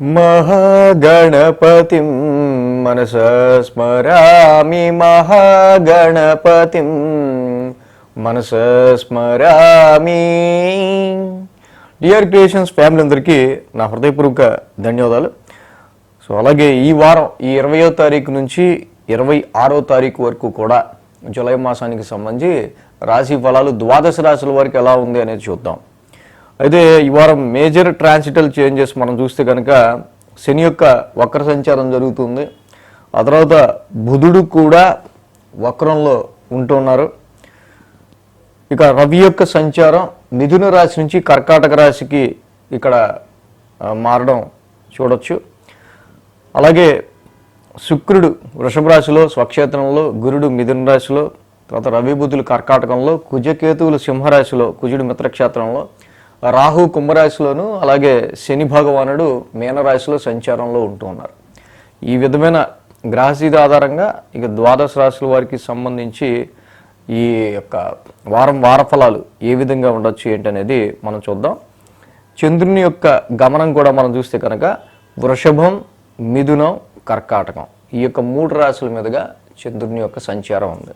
మహాగణపతి మనస స్మరామి మహాగణపతిం మనస స్మరామి. డియర్ క్రియేషన్స్ ఫ్యామిలీ అందరికీ నా హృదయపూర్వక ధన్యవాదాలు. సో అలాగే ఈ వారం ఈ ఇరవయో తారీఖు నుంచి ఇరవై ఆరో తారీఖు వరకు కూడా జూలై మాసానికి సంబంధించి రాశి ఫలాలు ద్వాదశ రాశుల వరకు ఎలా ఉంది అనేది చూద్దాం. అయితే ఈ వారం మేజర్ ట్రాన్సిటల్ చేంజెస్ మనం చూస్తే కనుక శని యొక్క వక్ర సంచారం జరుగుతుంది. ఆ తర్వాత బుధుడు కూడా వక్రంలో ఉంటున్నారు. ఇక రవి యొక్క సంచారం మిథున రాశి నుంచి కర్కాటక రాశికి ఇక్కడ మారడం చూడొచ్చు. అలాగే శుక్రుడు వృషభ రాశిలో స్వక్షేత్రంలో గురుడు మిథున రాశిలో తర్వాత రవి బుధులు కర్కాటకంలో కుజకేతువులు సింహరాశిలో కుజుడు మిత్రక్షేత్రంలో రాహు కుంభరాశిలోను అలాగే శని భగవానుడు మీనరాశిలో సంచారంలో ఉంటూ ఉన్నారు. ఈ విధమైన గ్రహస్థితి ఆధారంగా ఇక ద్వాదశ రాశుల వారికి సంబంధించి ఈ యొక్క వారం వార ఫలాలు ఏ విధంగా ఉండొచ్చు ఏంటనేది మనం చూద్దాం. చంద్రుని యొక్క గమనం కూడా మనం చూస్తే కనుక వృషభం మిథునం కర్కాటకం ఈ యొక్క మూడు రాశుల మీదుగా చంద్రుని యొక్క సంచారం ఉంది.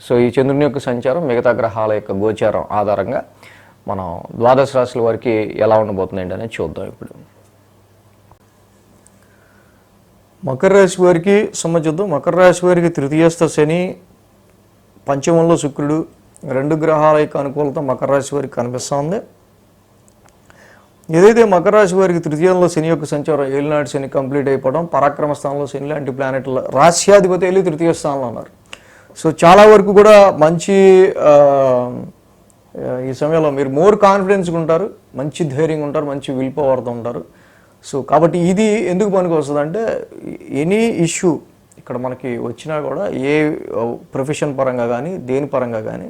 సో ఈ చంద్రుని యొక్క సంచారం మిగతా గ్రహాల యొక్క గోచారం ఆధారంగా మనం ద్వాదశ రాశుల వారికి ఎలా ఉండబోతుందండి అనేది చూద్దాం ఇప్పుడు. మకర రాశి వారికి సంబంధిద్దాం మకర రాశి వారికి తృతీయస్థ శని పంచమంలో శుక్రుడు రెండు గ్రహాల యొక్క అనుకూలత మకర రాశి వారికి కనిపిస్తుంది. ఏదైతే మకర రాశి వారికి తృతీయంలో శని యొక్క సంచారం ఏలినాటి శని కంప్లీట్ అయిపోవడం పరాక్రమ స్థానంలో శని లాంటి ప్లానెట్ల రాశ్యాధిపతి వెళ్ళి తృతీయ స్థానంలో ఉన్నారు. సో చాలా వరకు కూడా మంచి ఈ సమయంలో మీరు మోర్ కాన్ఫిడెన్స్గా ఉంటారు మంచి ధైర్యంగా ఉంటారు మంచి విల్ పవర్తో ఉంటారు. సో కాబట్టి ఇది ఎందుకు పనికి వస్తుంది అంటే ఎనీ ఇష్యూ ఇక్కడ మనకి వచ్చినా కూడా ఏ ప్రొఫెషన్ పరంగా కానీ దేని పరంగా కానీ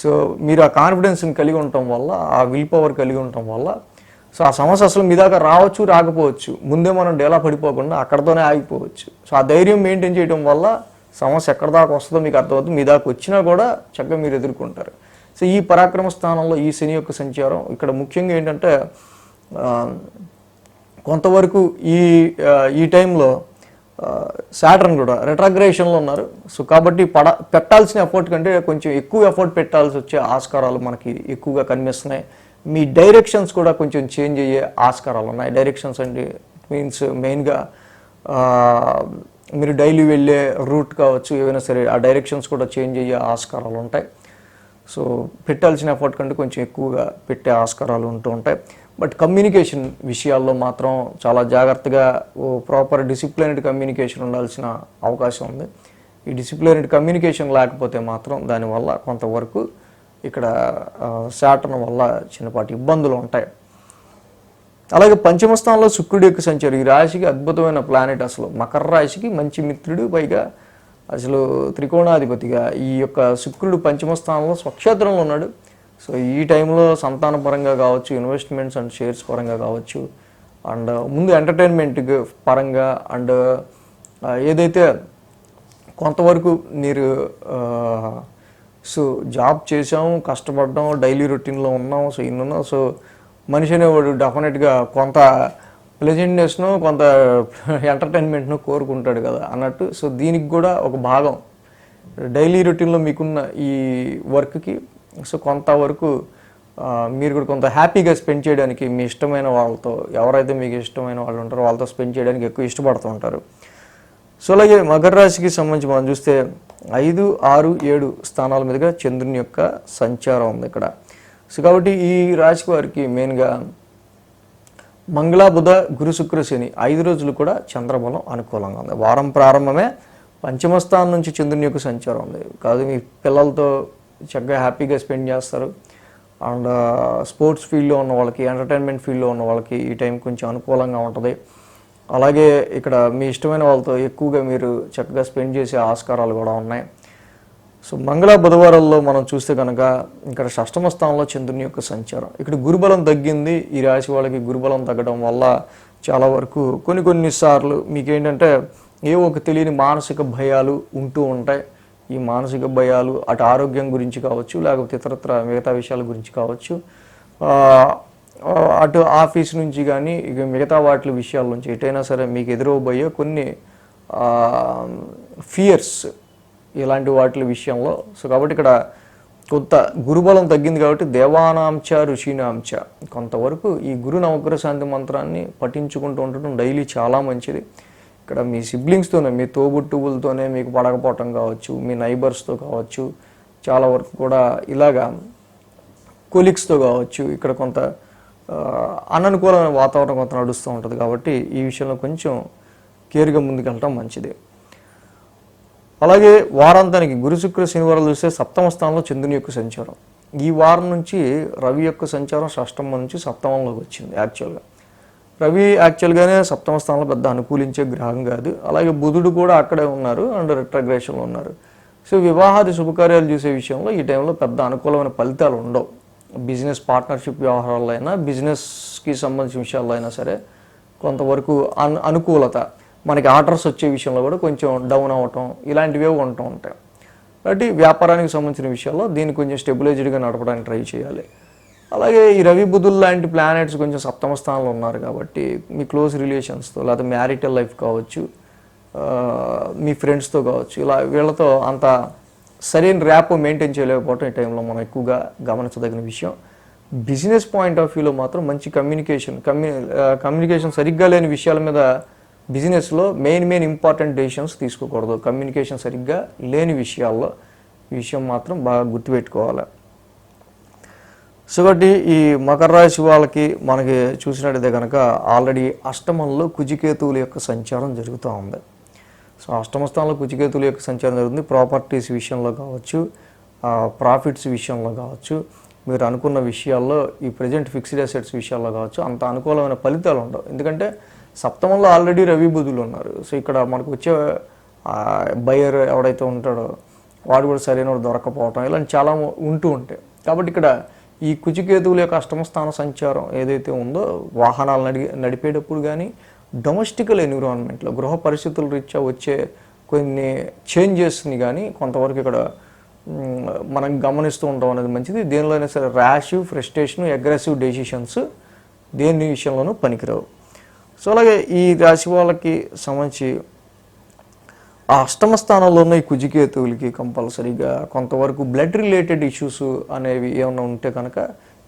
సో మీరు ఆ కాన్ఫిడెన్స్ని కలిగి ఉండటం వల్ల ఆ విల్ పవర్ కలిగి ఉండటం వల్ల సో ఆ సమస్య అసలు మీ దాకా రావచ్చు రాకపోవచ్చు. ముందే మనం డేలా పడిపోకుండా అక్కడతోనే ఆగిపోవచ్చు. సో ఆ ధైర్యం మెయింటైన్ చేయడం వల్ల సమస్య ఎక్కడ దాకా వస్తుందో మీకు అర్థమవుతుంది. మీ దాకా వచ్చినా కూడా చక్కగా మీరు ఎదుర్కొంటారు. సో ఈ పరాక్రమ స్థానంలో ఈ శని యొక్క సంచారం ఇక్కడ ముఖ్యంగా ఏంటంటే కొంతవరకు ఈ ఈ టైంలో సాటర్న్ కూడా రెట్రాగ్రేషన్లో ఉన్నారు. సో కాబట్టి పడ పెట్టాల్సిన ఎఫర్ట్ కంటే కొంచెం ఎక్కువ ఎఫర్ట్ పెట్టాల్సి వచ్చే ఆస్కారాలు మనకి ఎక్కువగా కనిపిస్తున్నాయి. మీ డైరెక్షన్స్ కూడా కొంచెం చేంజ్ అయ్యే ఆస్కారాలు ఉన్నాయి. డైరెక్షన్స్ అంటే మీన్స్ మెయిన్గా మీరు డైలీ వెళ్ళే రూట్ కావచ్చు ఏవైనా సరే ఆ డైరెక్షన్స్ కూడా చేంజ్ అయ్యే ఆస్కారాలు ఉంటాయి. సో పెట్టాల్సిన ఎఫర్ట్ కంటే కొంచెం ఎక్కువగా పెట్టే ఆస్కారాలు ఉంటూ ఉంటాయి. బట్ కమ్యూనికేషన్ విషయాల్లో మాత్రం చాలా జాగ్రత్తగా ఓ ప్రాపర్ డిసిప్లైన్డ్ కమ్యూనికేషన్ ఉండాల్సిన అవకాశం ఉంది. ఈ డిసిప్లైన్డ్ కమ్యూనికేషన్ లేకపోతే మాత్రం దానివల్ల కొంతవరకు ఇక్కడ శాటర్న్ వల్ల చిన్నపాటి ఇబ్బందులు ఉంటాయి. అలాగే పంచమ స్థానంలో శుక్రుడి యొక్క సంచారం. ఈ రాశికి అద్భుతమైన ప్లానెట్ అసలు. మకర రాశికి మంచి మిత్రుడు పైగా అసలు త్రికోణాధిపతిగా ఈ యొక్క శుక్రుడు పంచమ స్థానంలో స్వక్షేత్రంలో ఉన్నాడు. సో ఈ టైంలో సంతాన పరంగా కావచ్చు ఇన్వెస్ట్మెంట్స్ అండ్ షేర్స్ పరంగా కావచ్చు అండ్ ముందు ఎంటర్టైన్మెంట్ పరంగా అండ్ ఏదైతే కొంతవరకు మీరు సో జాబ్ చేసాం కష్టపడ్డాం డైలీ రొటీన్లో ఉన్నాం సో ఇన్నున్నాం సో మనిషి అనేవాడు డెఫినెట్గా కొంత ప్లెజెంట్నెస్ను కొంత ఎంటర్టైన్మెంట్ను కోరుకుంటాడు కదా అన్నట్టు. సో దీనికి కూడా ఒక భాగం. డైలీ రొటీన్లో మీకున్న ఈ వర్క్కి సో కొంతవరకు మీరు కూడా కొంత హ్యాపీగా స్పెండ్ చేయడానికి మీ ఇష్టమైన వాళ్ళతో ఎవరైతే మీకు ఇష్టమైన వాళ్ళు ఉంటారో వాళ్ళతో స్పెండ్ చేయడానికి ఎక్కువ ఇష్టపడుతూ ఉంటారు. సో అలాగే మకర రాశికి సంబంధించి మనం చూస్తే ఐదు ఆరు ఏడు స్థానాల మీదుగా చంద్రుని యొక్క సంచారం ఉంది ఇక్కడ. సో కాబట్టి ఈ రాశి వారికి మెయిన్గా మంగళ బుధ గురు శుక్ర శని ఐదు రోజులు కూడా చంద్రబలం అనుకూలంగా ఉంది. వారం ప్రారంభమే పంచమ స్థానం నుంచి చంద్రుని యొక్క సంచారం ఉంది. కాదు మీ పిల్లలతో చక్కగా హ్యాపీగా స్పెండ్ చేస్తారు. అండ్ స్పోర్ట్స్ ఫీల్డ్లో ఉన్న వాళ్ళకి ఎంటర్టైన్మెంట్ ఫీల్డ్లో ఉన్న వాళ్ళకి ఈ టైం కొంచెం అనుకూలంగా ఉంటుంది. అలాగే ఇక్కడ మీ ఇష్టమైన వాళ్ళతో ఎక్కువగా మీరు చక్కగా స్పెండ్ చేసే ఆస్కారాలు కూడా ఉన్నాయి. సో మంగళ బుధవారాల్లో మనం చూస్తే కనుక ఇక్కడ షష్టమ స్థానంలో చంద్రుని యొక్క సంచారం. ఇక్కడ గురుబలం తగ్గింది. ఈ రాశి వాళ్ళకి గురుబలం తగ్గడం వల్ల చాలా వరకు కొన్ని కొన్ని సార్లు మీకేంటంటే ఏ ఒక తెలియని మానసిక భయాలు ఉంటూ ఉంటాయి. ఈ మానసిక భయాలు అటు ఆరోగ్యం గురించి కావచ్చు లేకపోతే ఇతరత్ర మిగతా విషయాల గురించి కావచ్చు. అటు ఆఫీస్ నుంచి కానీ ఇక మిగతా వాటి విషయాల నుంచి ఎటైనా సరే మీకు ఎదురవబోయే కొన్ని ఫియర్స్ ఇలాంటి వాటి విషయంలో. సో కాబట్టి ఇక్కడ కొంత గురుబలం తగ్గింది కాబట్టి దేవానాంచ ఋషినాంచ. కొంతవరకు ఈ గురు నవగ్రహ శాంతి మంత్రాన్ని పఠించుకుంటూ ఉండటం డైలీ చాలా మంచిది. ఇక్కడ మీ సిబ్లింగ్స్తోనే మీ తోబుట్టువులతోనే మీకు పడకపోవటం కావచ్చు మీ నైబర్స్తో కావచ్చు చాలా వరకు కూడా ఇలాగా కొలిక్స్తో కావచ్చు ఇక్కడ కొంత అననుకూలమైన వాతావరణం కొంత నడుస్తూ ఉంటుంది కాబట్టి ఈ విషయంలో కొంచెం కేర్గా ముందుకెళ్ళటం మంచిది. అలాగే వారాంతానికి గురుశుక్ర శనివారాలు చూస్తే సప్తమ స్థానంలో చంద్రుని యొక్క సంచారం. ఈ వారం నుంచి రవి యొక్క సంచారం షష్టమం నుంచి సప్తమంలోకి వచ్చింది యాక్చువల్గా రవి యాక్చువల్గానే సప్తమ స్థానంలో పెద్ద అనుకూలించే గ్రహం కాదు. అలాగే బుధుడు కూడా అక్కడే ఉన్నారు అండ్ రిట్రగ్రేషన్లో ఉన్నారు. సో వివాహాది శుభకార్యాలు చూసే విషయంలో ఈ టైంలో పెద్ద అనుకూలమైన ఫలితాలు ఉండవు. బిజినెస్ పార్ట్నర్షిప్ వ్యవహారాల్లో అయినా బిజినెస్కి సంబంధించిన విషయాల్లో అయినా సరే కొంతవరకు అన్ అనుకూలత మనకి ఆర్డర్స్ వచ్చే విషయంలో కూడా కొంచెం డౌన్ అవ్వటం ఇలాంటివే ఉంటూ ఉంటాయి. కాబట్టి వ్యాపారానికి సంబంధించిన విషయాల్లో దీన్ని కొంచెం స్టెబిలైజ్డ్గా నడపడానికి ట్రై చేయాలి. అలాగే ఈ రవి బుధులు లాంటి ప్లానెట్స్ కొంచెం సప్తమ స్థానంలో ఉన్నారు కాబట్టి మీ క్లోజ్ రిలేషన్స్తో లేదా మ్యారిటల్ లైఫ్ కావచ్చు మీ ఫ్రెండ్స్తో కావచ్చు ఇలా వీళ్ళతో అంత సరైన ర్యాప్ మెయింటైన్ చేయలేకపోవడం ఈ టైంలో మనం ఎక్కువగా గమనించదగిన విషయం. బిజినెస్ పాయింట్ ఆఫ్ వ్యూలో మాత్రం మంచి కమ్యూనికేషన్ కమ్యూ కమ్యూనికేషన్ సరిగ్గా లేని విషయాల మీద బిజినెస్లో మెయిన్ మెయిన్ ఇంపార్టెంట్ డెసిషన్స్ తీసుకోకూడదు. కమ్యూనికేషన్ సరిగ్గా లేని విషయాల్లో ఈ విషయం మాత్రం బాగా గుర్తుపెట్టుకోవాలి. సో కాబట్టి ఈ మకర రాశి వాళ్ళకి మనకి చూసినట్టయితే కనుక ఆల్రెడీ అష్టమంలో కుజికేతువుల యొక్క సంచారం జరుగుతూ ఉంది. సో అష్టమ స్థానంలో కుజికేతువుల యొక్క సంచారం జరుగుతుంది. ప్రాపర్టీస్ విషయంలో కావచ్చు ప్రాఫిట్స్ విషయంలో కావచ్చు మీరు అనుకున్న విషయాల్లో ఈ ప్రజెంట్ ఫిక్స్డ్ అసెట్స్ విషయాల్లో కావచ్చు అంత అనుకూలమైన ఫలితాలు ఉండవు. ఎందుకంటే సప్తమంలో ఆల్రెడీ రవి బుధులు ఉన్నారు. సో ఇక్కడ మనకు వచ్చే బయర్ ఎవడైతే ఉంటాడో వాడు కూడా సరైన వాడు దొరకపోవటం ఇలాంటి చాలా ఉంటూ ఉంటాయి కాబట్టి ఇక్కడ ఈ కుచికేతువుల యొక్క అష్టమ స్థాన సంచారం ఏదైతే ఉందో వాహనాలు నడి నడిపేటప్పుడు కానీ డొమెస్టికల్ ఎన్విరాన్మెంట్లో గృహ పరిస్థితుల రీత్యా వచ్చే కొన్ని చేంజెస్ని కానీ కొంతవరకు ఇక్కడ మనం గమనిస్తూ ఉంటాం అనేది మంచిది. దేనిలోనైనా సరే ర్యాష్ ఫ్రస్ట్రేషన్ అగ్రెసివ్ డెసిషన్స్ దేని విషయంలోనూ పనికిరావు. సో అలాగే ఈ రాశి వాళ్ళకి సంబంధించి ఆ అష్టమ స్థానంలో ఉన్న ఈ కుజికేతువులకి కంపల్సరీగా కొంతవరకు బ్లడ్ రిలేటెడ్ ఇష్యూస్ అనేవి ఏమైనా ఉంటే కనుక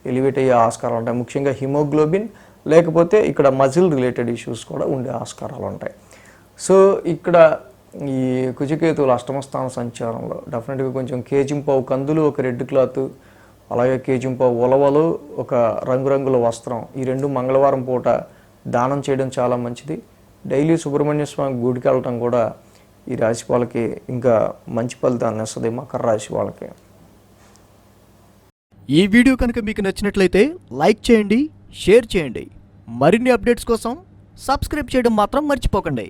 ఎలివేట్ అయ్యే ఆస్కారాలు ఉంటాయి. ముఖ్యంగా హిమోగ్లోబిన్ లేకపోతే ఇక్కడ మజిల్ రిలేటెడ్ ఇష్యూస్ కూడా ఉండే ఆస్కారాలు ఉంటాయి. సో ఇక్కడ ఈ కుజికేతువుల అష్టమస్థాన సంచారంలో డెఫినెట్గా కొంచెం కేజింపావు కందులు ఒక రెడ్ క్లాత్ అలాగే కేజింపావు ఉలవలు ఒక రంగురంగుల వస్త్రం ఈ రెండు మంగళవారం పూట దానం చేయడం చాలా మంచిది. డైలీ సుబ్రహ్మణ్య స్వామి గుడికి వెళ్ళటం కూడా ఈ రాశి వాళ్ళకి ఇంకా మంచి ఫలితాన్ని ఇస్తుంది మకర రాశి వాళ్ళకి. ఈ వీడియో కనుక మీకు నచ్చినట్లయితే లైక్ చేయండి షేర్ చేయండి. మరిన్ని అప్డేట్స్ కోసం సబ్స్క్రైబ్ చేయడం మాత్రం మర్చిపోకండి.